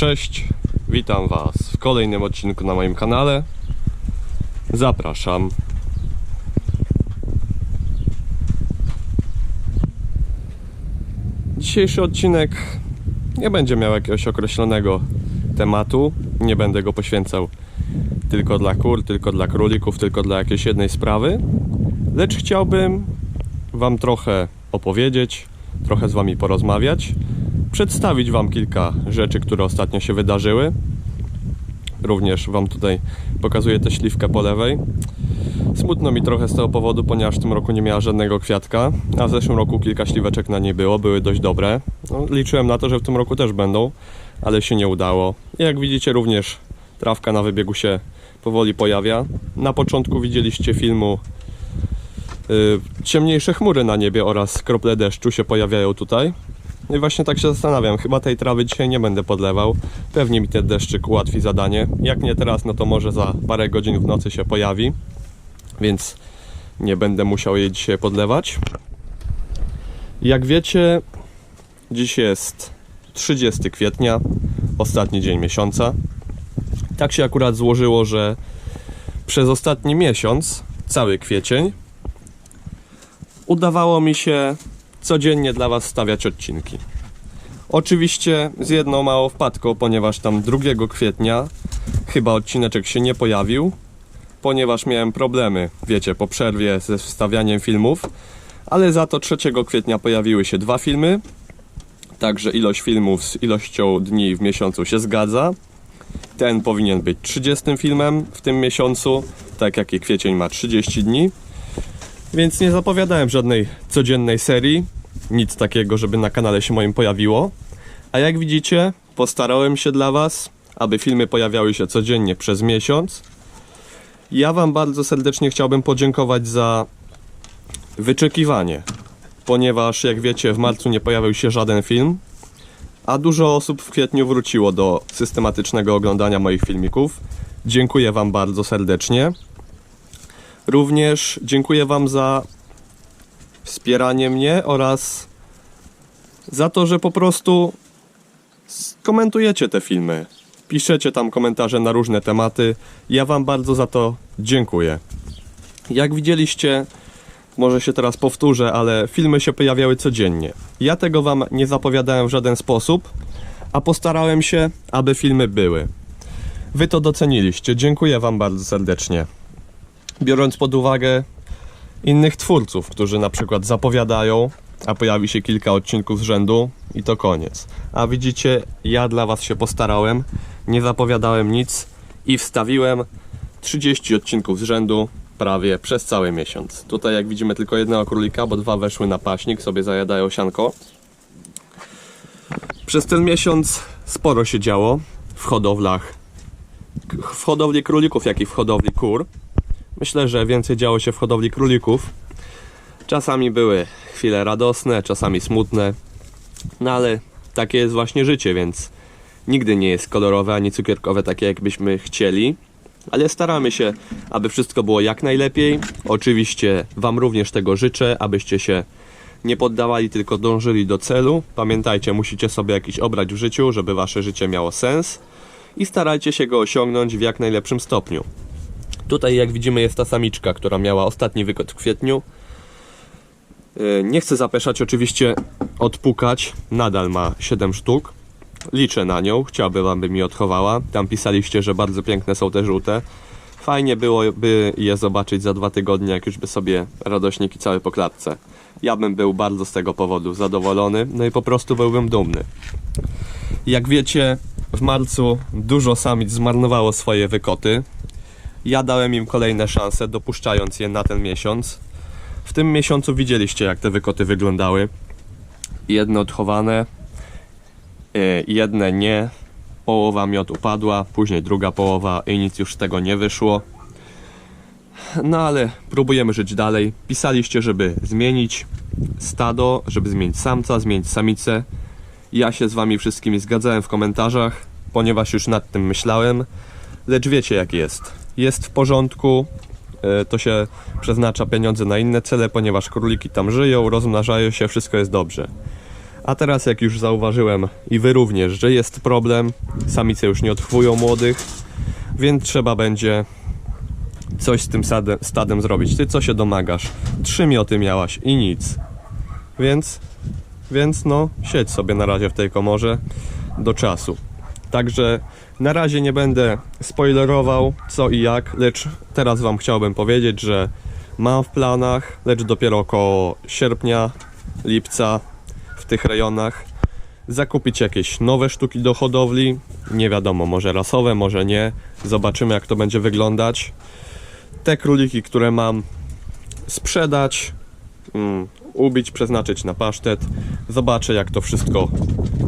Cześć, witam Was w kolejnym odcinku na moim kanale. Zapraszam. Dzisiejszy odcinek nie będzie miał jakiegoś określonego tematu. Nie będę go poświęcał tylko dla kur, tylko dla królików, tylko dla jakiejś jednej sprawy. Lecz chciałbym Wam trochę opowiedzieć, trochę z Wami porozmawiać, przedstawić Wam kilka rzeczy, które ostatnio się wydarzyły. Również Wam tutaj pokazuję tę śliwkę po lewej. Smutno mi trochę z tego powodu, ponieważ w tym roku nie miała żadnego kwiatka, a w zeszłym roku kilka śliweczek na niej było, były dość dobre. No, liczyłem na to, że w tym roku też będą, ale się nie udało. Jak widzicie, również trawka na wybiegu się powoli pojawia. Na początku widzieliście filmu y, ciemniejsze chmury na niebie oraz krople deszczu się pojawiają tutaj. No i właśnie tak się zastanawiam, chyba tej trawy dzisiaj nie będę podlewał. Pewnie mi ten deszczyk ułatwi zadanie. Jak nie teraz, no to może za parę godzin w nocy się pojawi. Więc nie będę musiał jej dzisiaj podlewać. Jak wiecie, dziś jest 30 kwietnia, ostatni dzień miesiąca. Tak się akurat złożyło, że przez ostatni miesiąc, cały kwiecień, udawało mi się codziennie dla Was stawiać odcinki. Oczywiście z jedną małą wpadką, ponieważ tam 2 kwietnia chyba odcineczek się nie pojawił, ponieważ miałem problemy, wiecie, po przerwie ze wstawianiem filmów, ale za to 3 kwietnia pojawiły się dwa filmy, także ilość filmów z ilością dni w miesiącu się zgadza. Ten powinien być 30 filmem w tym miesiącu, tak jak i kwiecień ma 30 dni. Więc nie zapowiadałem żadnej codziennej serii, nic takiego, żeby na kanale się moim pojawiło. A jak widzicie, postarałem się dla Was, aby filmy pojawiały się codziennie przez miesiąc. Ja Wam bardzo serdecznie chciałbym podziękować za wyczekiwanie, ponieważ jak wiecie, w marcu nie pojawił się żaden film, a dużo osób w kwietniu wróciło do systematycznego oglądania moich filmików. Dziękuję Wam bardzo serdecznie. Również dziękuję Wam za wspieranie mnie oraz za to, że po prostu komentujecie te filmy. Piszecie tam komentarze na różne tematy. Ja Wam bardzo za to dziękuję. Jak widzieliście, może się teraz powtórzę, ale filmy się pojawiały codziennie. Ja tego Wam nie zapowiadałem w żaden sposób, a postarałem się, aby filmy były. Wy to doceniliście. Dziękuję Wam bardzo serdecznie biorąc pod uwagę innych twórców, którzy na przykład zapowiadają, a pojawi się kilka odcinków z rzędu i to koniec. A widzicie, ja dla Was się postarałem, nie zapowiadałem nic i wstawiłem 30 odcinków z rzędu prawie przez cały miesiąc. Tutaj jak widzimy tylko jednego królika, bo dwa weszły na paśnik, sobie zajadają sianko. Przez ten miesiąc sporo się działo w hodowlach, w hodowli królików, jak i w hodowli kur. Myślę, że więcej działo się w hodowli królików. Czasami były chwile radosne, czasami smutne, no ale takie jest właśnie życie, więc nigdy nie jest kolorowe ani cukierkowe takie, jakbyśmy chcieli. Ale staramy się, aby wszystko było jak najlepiej. Oczywiście Wam również tego życzę, abyście się nie poddawali, tylko dążyli do celu. Pamiętajcie, musicie sobie jakiś obrać w życiu, żeby Wasze życie miało sens i starajcie się go osiągnąć w jak najlepszym stopniu. Tutaj jak widzimy jest ta samiczka, która miała ostatni wykot w kwietniu. Yy, Nie chcę zapeszać, oczywiście odpukać. Nadal ma 7 sztuk. Liczę na nią, chciałbym, aby mi odchowała. Tam pisaliście, że bardzo piękne są te żółte. Fajnie byłoby je zobaczyć za dwa tygodnie, jak już by sobie radośniki całe po klatce. Ja bym był bardzo z tego powodu zadowolony, no i po prostu byłbym dumny. Jak wiecie, w marcu dużo samic zmarnowało swoje wykoty. Ja dałem im kolejne szanse, dopuszczając je na ten miesiąc. W tym miesiącu widzieliście, jak te wykoty wyglądały. Jedne odchowane, yy, jedne nie. Połowa miot upadła, później druga połowa i nic już z tego nie wyszło. No ale próbujemy żyć dalej. Pisaliście, żeby zmienić stado, żeby zmienić samca, zmienić samicę. Ja się z wami wszystkimi zgadzałem w komentarzach, ponieważ już nad tym myślałem. Lecz wiecie jak jest. Jest w porządku, e, to się przeznacza pieniądze na inne cele, ponieważ króliki tam żyją, rozmnażają się, wszystko jest dobrze. A teraz jak już zauważyłem i wy również, że jest problem, samice już nie odchwują młodych, więc trzeba będzie coś z tym stadem, zrobić. Ty co się domagasz? Trzy mioty miałaś i nic. Więc, więc no, siedź sobie na razie w tej komorze do czasu. Także na razie nie będę spoilerował co i jak, lecz teraz Wam chciałbym powiedzieć, że mam w planach, lecz dopiero około sierpnia, lipca w tych rejonach zakupić jakieś nowe sztuki do hodowli. Nie wiadomo, może rasowe, może nie. Zobaczymy, jak to będzie wyglądać. Te króliki, które mam, sprzedać, mm, ubić, przeznaczyć na pasztet. Zobaczę, jak to wszystko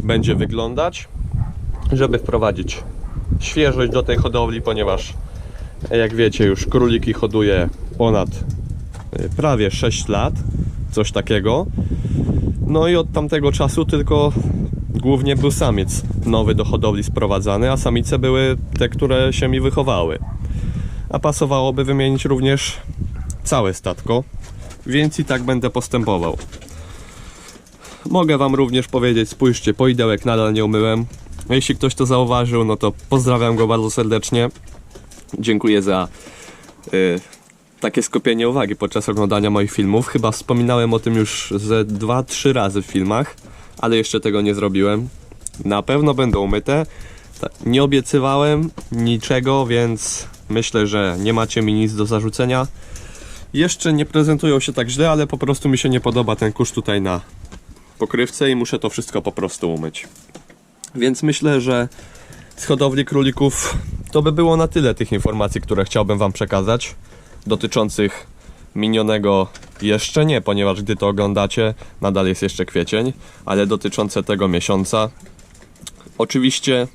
będzie wyglądać, żeby wprowadzić świeżość do tej hodowli, ponieważ, jak wiecie, już króliki hoduję ponad y, prawie 6 lat, coś takiego. No i od tamtego czasu tylko głównie był samiec nowy do hodowli sprowadzany, a samice były te, które się mi wychowały. A pasowałoby wymienić również całe statko, więc i tak będę postępował. Mogę Wam również powiedzieć, spójrzcie, poidełek nadal nie umyłem. Jeśli ktoś to zauważył, no to pozdrawiam go bardzo serdecznie. Dziękuję za y, takie skupienie uwagi podczas oglądania moich filmów. Chyba wspominałem o tym już ze 2-3 razy w filmach, ale jeszcze tego nie zrobiłem. Na pewno będą umyte. Nie obiecywałem niczego, więc myślę, że nie macie mi nic do zarzucenia. Jeszcze nie prezentują się tak źle, ale po prostu mi się nie podoba ten kurz tutaj na pokrywce i muszę to wszystko po prostu umyć. Więc myślę, że z hodowli królików to by było na tyle tych informacji, które chciałbym Wam przekazać dotyczących minionego jeszcze nie, ponieważ gdy to oglądacie, nadal jest jeszcze kwiecień, ale dotyczące tego miesiąca. Oczywiście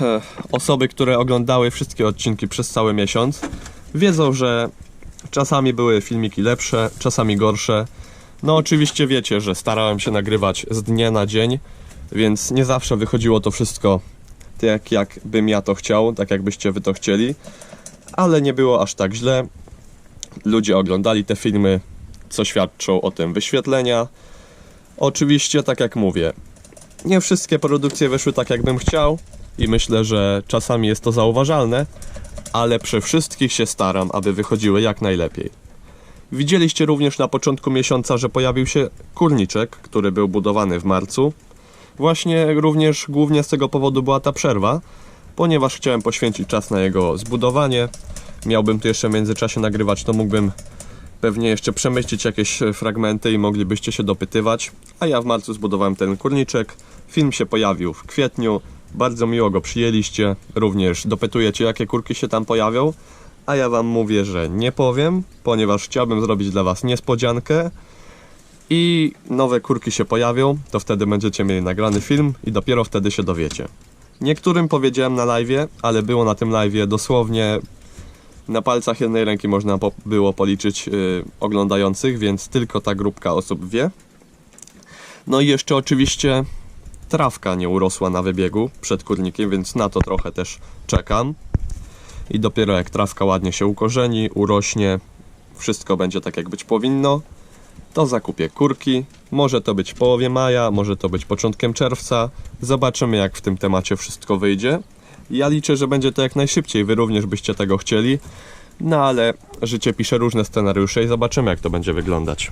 e, osoby, które oglądały wszystkie odcinki przez cały miesiąc, wiedzą, że czasami były filmiki lepsze, czasami gorsze. No oczywiście wiecie, że starałem się nagrywać z dnia na dzień, więc nie zawsze wychodziło to wszystko tak, jak bym ja to chciał, tak jakbyście wy to chcieli, ale nie było aż tak źle. Ludzie oglądali te filmy, co świadczą o tym wyświetlenia. Oczywiście, tak jak mówię, nie wszystkie produkcje wyszły tak, jakbym chciał i myślę, że czasami jest to zauważalne, ale przy wszystkich się staram, aby wychodziły jak najlepiej. Widzieliście również na początku miesiąca, że pojawił się kurniczek, który był budowany w marcu. Właśnie również głównie z tego powodu była ta przerwa, ponieważ chciałem poświęcić czas na jego zbudowanie. Miałbym tu jeszcze w międzyczasie nagrywać, to mógłbym pewnie jeszcze przemyśleć jakieś e, fragmenty i moglibyście się dopytywać. A ja w marcu zbudowałem ten kurniczek. Film się pojawił w kwietniu. Bardzo miło go przyjęliście. Również dopytujecie, jakie kurki się tam pojawią. A ja wam mówię, że nie powiem, ponieważ chciałbym zrobić dla was niespodziankę. I nowe kurki się pojawią, to wtedy będziecie mieli nagrany film i dopiero wtedy się dowiecie. Niektórym powiedziałem na live, ale było na tym live dosłownie na palcach jednej ręki można po, było policzyć yy, oglądających, więc tylko ta grupka osób wie. No i jeszcze oczywiście trawka nie urosła na wybiegu przed kurnikiem, więc na to trochę też czekam. I dopiero jak trawka ładnie się ukorzeni, urośnie, wszystko będzie tak jak być powinno, to zakupię kurki. Może to być w połowie maja, może to być początkiem czerwca. Zobaczymy jak w tym temacie wszystko wyjdzie. Ja liczę, że będzie to jak najszybciej, wy również byście tego chcieli. No ale życie pisze różne scenariusze i zobaczymy jak to będzie wyglądać.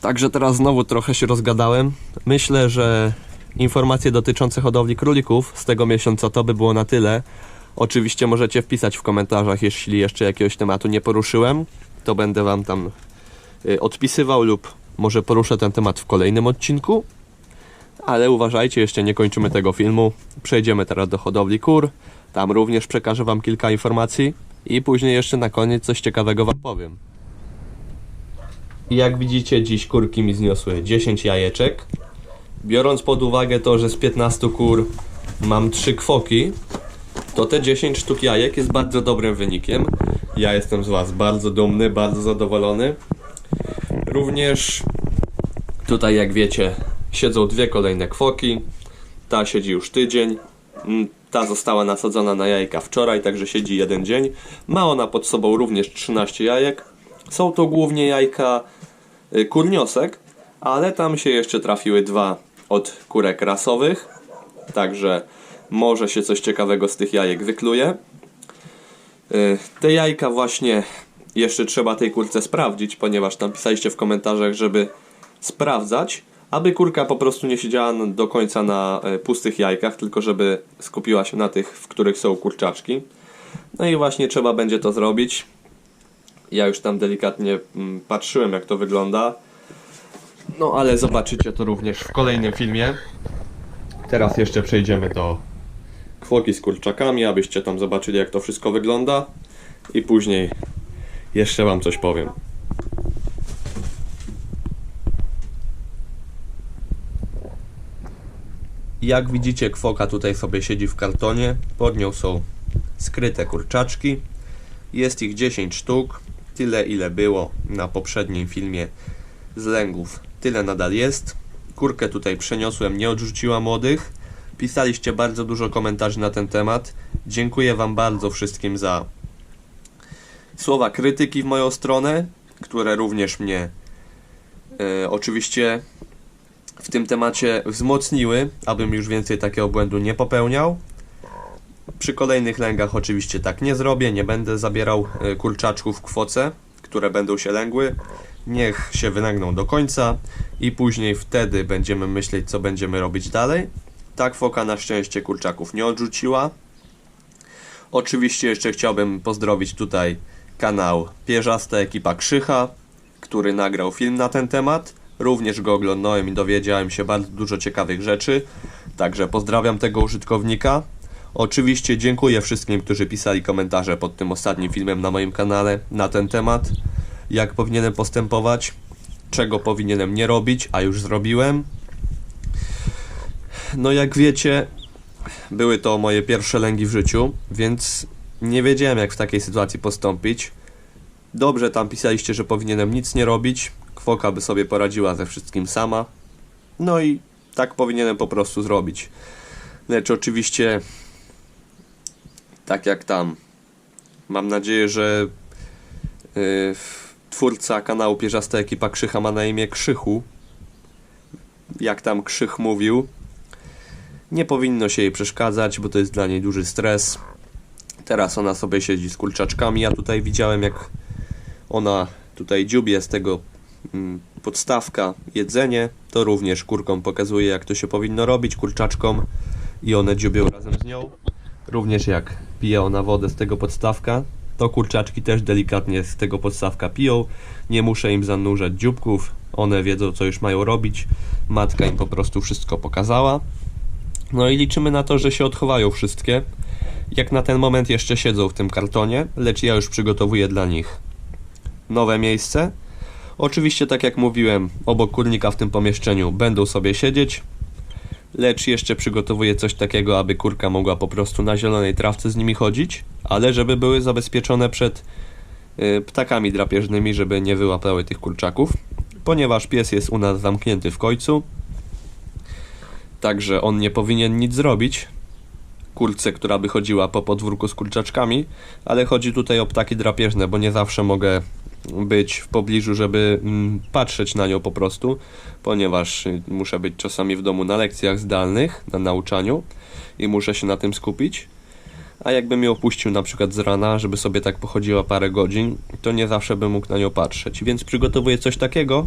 Także teraz znowu trochę się rozgadałem. Myślę, że informacje dotyczące hodowli królików z tego miesiąca to by było na tyle. Oczywiście możecie wpisać w komentarzach, jeśli jeszcze jakiegoś tematu nie poruszyłem, to będę wam tam y, odpisywał lub może poruszę ten temat w kolejnym odcinku. Ale uważajcie, jeszcze nie kończymy tego filmu. Przejdziemy teraz do hodowli kur. Tam również przekażę wam kilka informacji i później jeszcze na koniec coś ciekawego wam powiem. Jak widzicie, dziś kurki mi zniosły 10 jajeczek. Biorąc pod uwagę to, że z 15 kur mam 3 kwoki, to te 10 sztuk jajek jest bardzo dobrym wynikiem. Ja jestem z Was bardzo dumny, bardzo zadowolony. Również tutaj, jak wiecie, siedzą dwie kolejne kwoki. Ta siedzi już tydzień. Mm, Ta została nasadzona na jajka wczoraj, także siedzi jeden dzień. Ma ona pod sobą również 13 jajek. Są to głównie jajka y, kurniosek, ale tam się jeszcze trafiły dwa od kurek rasowych, także może się coś ciekawego z tych jajek wykluje. Y, Te jajka właśnie jeszcze trzeba tej kurce sprawdzić, ponieważ tam pisaliście w komentarzach, żeby sprawdzać, aby kurka po prostu nie siedziała do końca na e, pustych jajkach, tylko żeby skupiła się na tych, w których są kurczaczki. No i właśnie trzeba będzie to zrobić. Ja już tam delikatnie mm, patrzyłem, jak to wygląda. No ale zobaczycie to również w kolejnym filmie. Teraz jeszcze przejdziemy do kwoki z kurczakami, abyście tam zobaczyli, jak to wszystko wygląda. I później jeszcze Wam coś powiem. Jak widzicie, kwoka tutaj sobie siedzi w kartonie. Pod nią są skryte kurczaczki. Jest ich 10 sztuk. Tyle, ile było na poprzednim filmie z lęgów. Tyle nadal jest. Kurkę tutaj przeniosłem, nie odrzuciła młodych. Pisaliście bardzo dużo komentarzy na ten temat. Dziękuję Wam bardzo wszystkim za słowa krytyki w moją stronę, które również mnie e, oczywiście w tym temacie wzmocniły, abym już więcej takiego błędu nie popełniał. Przy kolejnych lęgach oczywiście tak nie zrobię, nie będę zabierał e, kurczaczków w kwoce, które będą się lęgły. Niech się wynagną do końca i później wtedy będziemy myśleć, co będziemy robić dalej. Tak foka na szczęście kurczaków nie odrzuciła. Oczywiście jeszcze chciałbym pozdrowić tutaj kanał Pierzasta Ekipa Krzycha, który nagrał film na ten temat. Również go oglądałem i dowiedziałem się bardzo dużo ciekawych rzeczy. Także pozdrawiam tego użytkownika. Oczywiście dziękuję wszystkim, którzy pisali komentarze pod tym ostatnim filmem na moim kanale na ten temat. Jak powinienem postępować, czego powinienem nie robić, a już zrobiłem. No jak wiecie, były to moje pierwsze lęgi w życiu, więc nie wiedziałem jak w takiej sytuacji postąpić. Dobrze tam pisaliście, że powinienem nic nie robić. Kwoka by sobie poradziła ze wszystkim sama. No i tak powinienem po prostu zrobić. Lecz oczywiście, tak jak tam, mam nadzieję, że yy, twórca kanału Pierzasta Ekipa Krzycha ma na imię Krzychu. Jak tam Krzych mówił. Nie powinno się jej przeszkadzać, bo to jest dla niej duży stres. Teraz ona sobie siedzi z kurczaczkami. Ja tutaj widziałem, jak ona tutaj dziubie z tego mm, podstawka jedzenie. To również kurkom pokazuje, jak to się powinno robić, kurczaczkom. I one dziubią razem z nią. Również jak pije ona wodę z tego podstawka, to kurczaczki też delikatnie z tego podstawka piją. Nie muszę im zanurzać dzióbków. One wiedzą, co już mają robić. Matka im po prostu wszystko pokazała. No i liczymy na to, że się odchowają wszystkie. Jak na ten moment jeszcze siedzą w tym kartonie, lecz ja już przygotowuję dla nich nowe miejsce. Oczywiście, tak jak mówiłem, obok kurnika w tym pomieszczeniu będą sobie siedzieć, lecz jeszcze przygotowuję coś takiego, aby kurka mogła po prostu na zielonej trawce z nimi chodzić, ale żeby były zabezpieczone przed y, ptakami drapieżnymi, żeby nie wyłapały tych kurczaków, ponieważ pies jest u nas zamknięty w końcu, także on nie powinien nic zrobić kurce, która by chodziła po podwórku z kurczaczkami, ale chodzi tutaj o ptaki drapieżne, bo nie zawsze mogę być w pobliżu, żeby mm, patrzeć na nią po prostu, ponieważ y, muszę być czasami w domu na lekcjach zdalnych, na nauczaniu i muszę się na tym skupić. A jakbym ją opuścił na przykład z rana, żeby sobie tak pochodziła parę godzin, to nie zawsze bym mógł na nią patrzeć. Więc przygotowuję coś takiego,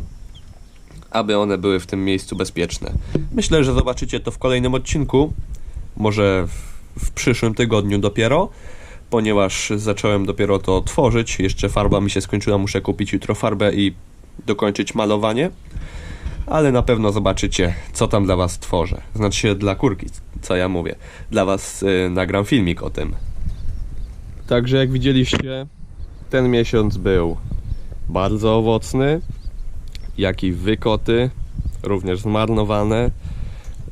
aby one były w tym miejscu bezpieczne. Myślę, że zobaczycie to w kolejnym odcinku, może w, w przyszłym tygodniu dopiero, ponieważ zacząłem dopiero to tworzyć. Jeszcze farba mi się skończyła, muszę kupić jutro farbę i dokończyć malowanie. Ale na pewno zobaczycie, co tam dla Was tworzę. Znaczy się dla kurki, co ja mówię. Dla Was y, nagram filmik o tym. Także jak widzieliście, ten miesiąc był bardzo owocny, jak i wykoty, również zmarnowane.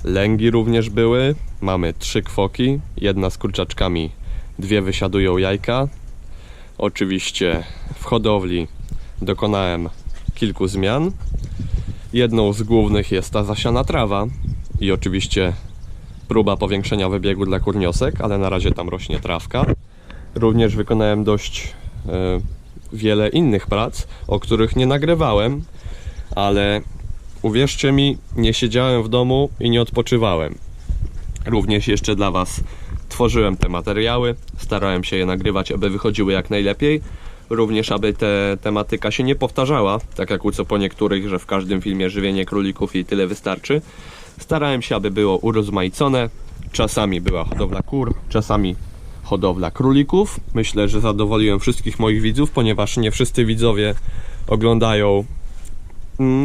Lęgi również były. Mamy trzy kwoki, jedna z kurczaczkami, dwie wysiadują jajka. Oczywiście w hodowli dokonałem kilku zmian. Jedną z głównych jest ta zasiana trawa i oczywiście próba powiększenia wybiegu dla kurniosek, ale na razie tam rośnie trawka. Również wykonałem dość e, wiele innych prac, o których nie nagrywałem, ale uwierzcie mi, nie siedziałem w domu i nie odpoczywałem. Również jeszcze dla Was tworzyłem te materiały, starałem się je nagrywać, aby wychodziły jak najlepiej. Również, aby ta tematyka się nie powtarzała, tak jak u co po niektórych, że w każdym filmie żywienie królików i tyle wystarczy. Starałem się, aby było urozmaicone. Czasami była hodowla kur, czasami hodowla królików. Myślę, że zadowoliłem wszystkich moich widzów, ponieważ nie wszyscy widzowie oglądają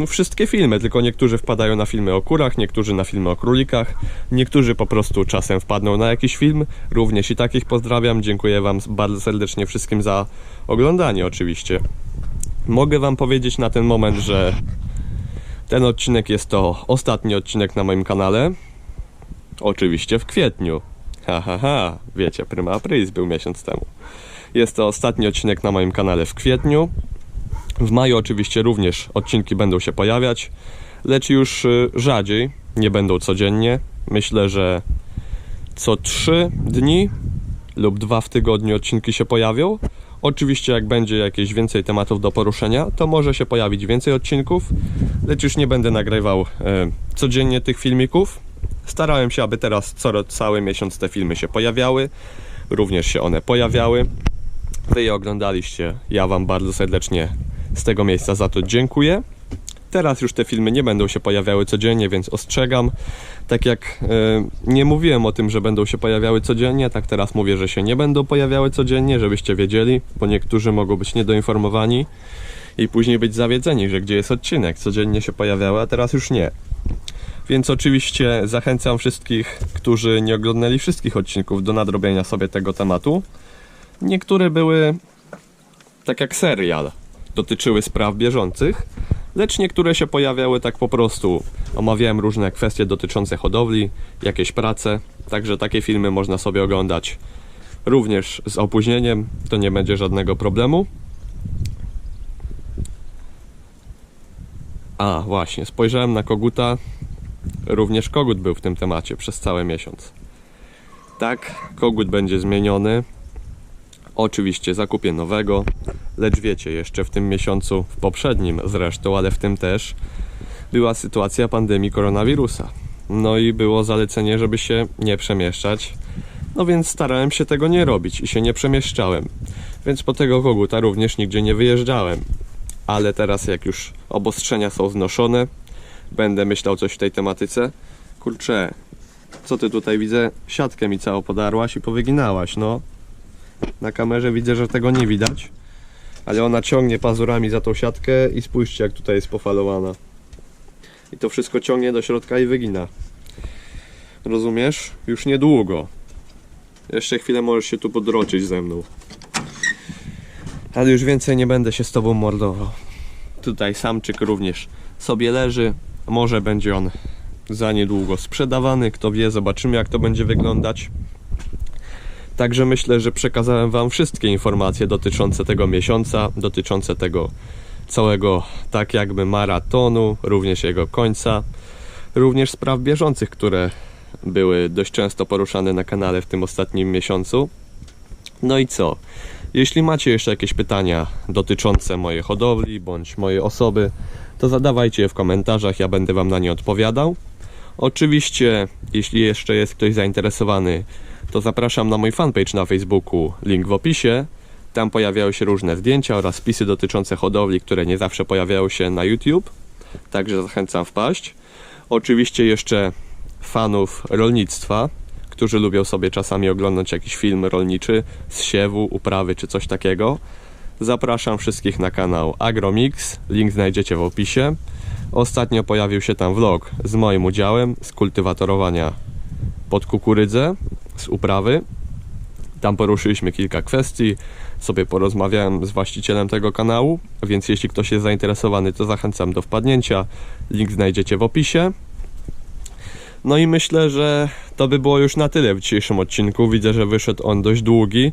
wszystkie filmy, tylko niektórzy wpadają na filmy o kurach, niektórzy na filmy o królikach, niektórzy po prostu czasem wpadną na jakiś film. Również i takich pozdrawiam. Dziękuję Wam bardzo serdecznie wszystkim za oglądanie, oczywiście. Mogę Wam powiedzieć na ten moment, że ten odcinek jest to ostatni odcinek na moim kanale. Oczywiście w kwietniu. Ha, ha, ha. Wiecie, Prima Aprilis był miesiąc temu. Jest to ostatni odcinek na moim kanale w kwietniu. W maju oczywiście również odcinki będą się pojawiać, lecz już y, rzadziej, nie będą codziennie. Myślę, że co 3 dni lub dwa w tygodniu odcinki się pojawią. Oczywiście jak będzie jakieś więcej tematów do poruszenia, to może się pojawić więcej odcinków, lecz już nie będę nagrywał e, codziennie tych filmików. Starałem się, aby teraz co, cały miesiąc te filmy się pojawiały. Również się one pojawiały. Wy je oglądaliście. Ja Wam bardzo serdecznie z tego miejsca za to dziękuję. Teraz już te filmy nie będą się pojawiały codziennie, więc ostrzegam. Tak jak e, nie mówiłem o tym, że będą się pojawiały codziennie, tak teraz mówię, że się nie będą pojawiały codziennie, żebyście wiedzieli, bo niektórzy mogą być niedoinformowani i później być zawiedzeni, że gdzie jest odcinek. Codziennie się pojawiały, a teraz już nie. Więc oczywiście zachęcam wszystkich, którzy nie oglądali wszystkich odcinków do nadrobienia sobie tego tematu. Niektóre były tak jak serial, dotyczyły spraw bieżących, lecz niektóre się pojawiały tak po prostu. Omawiałem różne kwestie dotyczące hodowli, jakieś prace, także takie filmy można sobie oglądać również z opóźnieniem, to nie będzie żadnego problemu. A, właśnie, spojrzałem na koguta. Również kogut był w tym temacie przez cały miesiąc. Tak, kogut będzie zmieniony. Oczywiście zakupię nowego, lecz wiecie, jeszcze w tym miesiącu, w poprzednim zresztą, ale w tym też, była sytuacja pandemii koronawirusa. No i było zalecenie, żeby się nie przemieszczać. No więc starałem się tego nie robić i się nie przemieszczałem. Więc po tego koguta również nigdzie nie wyjeżdżałem. Ale teraz jak już obostrzenia są znoszone, będę myślał coś w tej tematyce. Kurczę, co ty tutaj widzę? Siatkę mi całą podarłaś i powyginałaś, no. Na kamerze widzę, że tego nie widać. Ale ona ciągnie pazurami za tą siatkę i spójrzcie jak tutaj jest pofalowana. I to wszystko ciągnie do środka i wygina. Rozumiesz? Już niedługo. Jeszcze chwilę możesz się tu podroczyć ze mną. Ale już więcej nie będę się z tobą mordował. Tutaj samczyk również sobie leży. Może będzie on za niedługo sprzedawany. Kto wie, zobaczymy jak to będzie wyglądać. Także myślę, że przekazałem Wam wszystkie informacje dotyczące tego miesiąca, dotyczące tego całego tak jakby maratonu, również jego końca, również spraw bieżących, które były dość często poruszane na kanale w tym ostatnim miesiącu. No i co? Jeśli macie jeszcze jakieś pytania dotyczące mojej hodowli bądź mojej osoby, to zadawajcie je w komentarzach, ja będę Wam na nie odpowiadał. Oczywiście, jeśli jeszcze jest ktoś zainteresowany, to zapraszam na mój fanpage na Facebooku, link w opisie. Tam pojawiają się różne zdjęcia oraz spisy dotyczące hodowli, które nie zawsze pojawiają się na YouTube. Także zachęcam wpaść. Oczywiście jeszcze fanów rolnictwa, którzy lubią sobie czasami oglądać jakiś film rolniczy z siewu, uprawy czy coś takiego. Zapraszam wszystkich na kanał Agromix, link znajdziecie w opisie. Ostatnio pojawił się tam vlog z moim udziałem z kultywatorowania pod kukurydzę, z uprawy. Tam poruszyliśmy kilka kwestii, sobie porozmawiałem z właścicielem tego kanału, więc jeśli ktoś jest zainteresowany, to zachęcam do wpadnięcia. Link znajdziecie w opisie. No i myślę, że to by było już na tyle w dzisiejszym odcinku. Widzę, że wyszedł on dość długi,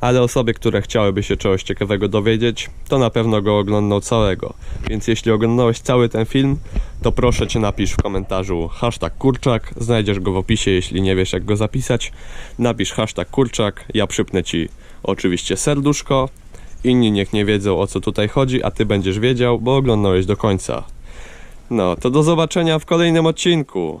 ale osoby, które chciałyby się czegoś ciekawego dowiedzieć, to na pewno go oglądną całego. Więc jeśli oglądałeś cały ten film, to proszę Cię napisz w komentarzu hashtag kurczak, znajdziesz go w opisie, jeśli nie wiesz jak go zapisać. Napisz hashtag kurczak, ja przypnę Ci oczywiście serduszko. Inni niech nie wiedzą o co tutaj chodzi, a Ty będziesz wiedział, bo oglądałeś do końca. No, to do zobaczenia w kolejnym odcinku.